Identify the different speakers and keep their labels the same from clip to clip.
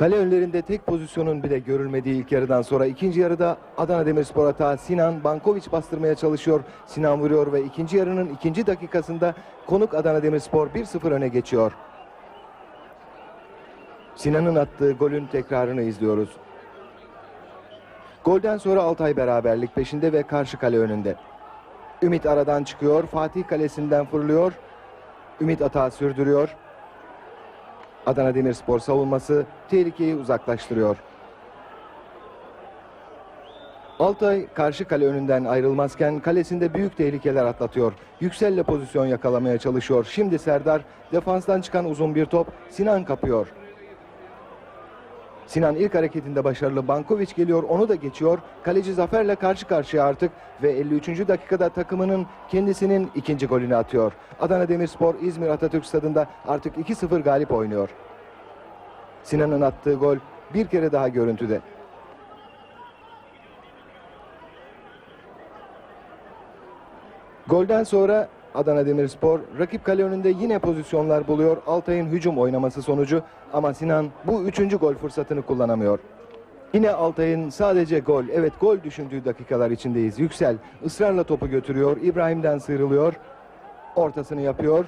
Speaker 1: Kale önlerinde tek pozisyonun bile görülmediği ilk yarıdan sonra ikinci yarıda Adana Demirspor atağı Sinan Bankoviç bastırmaya çalışıyor. Sinan vuruyor ve ikinci yarının ikinci dakikasında konuk Adana Demirspor 1-0 öne geçiyor. Sinan'ın attığı golün tekrarını izliyoruz. Golden sonra Altay beraberlik peşinde ve karşı kale önünde. Ümit aradan çıkıyor. Fatih kalesinden fırlıyor. Ümit atağı sürdürüyor. Adana Demirspor savunması tehlikeyi uzaklaştırıyor. Altay karşı kale önünden ayrılmazken kalesinde büyük tehlikeler atlatıyor. Yüksel'le pozisyon yakalamaya çalışıyor. Şimdi Serdar defanstan çıkan uzun bir top Sinan kapıyor. Sinan ilk hareketinde başarılı. Bankoviç geliyor, onu da geçiyor. Kaleci Zafer'le karşı karşıya artık ve 53. dakikada takımının kendisinin ikinci golünü atıyor. Adana Demirspor İzmir Atatürk Stadında artık 2-0 galip oynuyor. Sinan'ın attığı gol bir kere daha görüntüde. Golden sonra Adana Demirspor rakip kale önünde yine pozisyonlar buluyor. Altay'ın hücum oynaması sonucu ama Sinan bu üçüncü gol fırsatını kullanamıyor. Yine Altay'ın sadece gol, evet gol düşündüğü dakikalar içindeyiz. Yüksel ısrarla topu götürüyor. İbrahim'den sıyrılıyor. Ortasını yapıyor.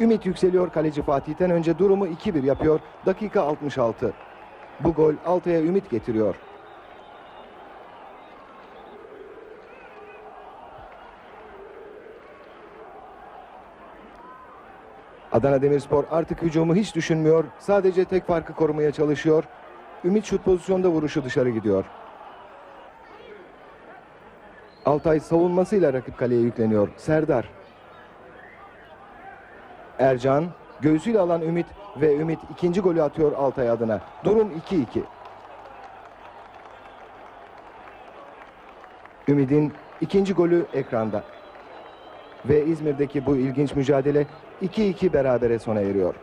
Speaker 1: Ümit yükseliyor. Kaleci Fatih'ten önce durumu 2-1 yapıyor. Dakika 66. Bu gol Altay'a ümit getiriyor. Adana Demirspor artık hücumu hiç düşünmüyor. Sadece tek farkı korumaya çalışıyor. Ümit şut pozisyonda vuruşu dışarı gidiyor. Altay savunmasıyla rakip kaleye yükleniyor. Serdar. Ercan göğsüyle alan Ümit ve Ümit ikinci golü atıyor Altay adına. Durum 2-2. Ümit'in ikinci golü ekranda. Ve İzmir'deki bu ilginç mücadele 2-2 berabere sona eriyor.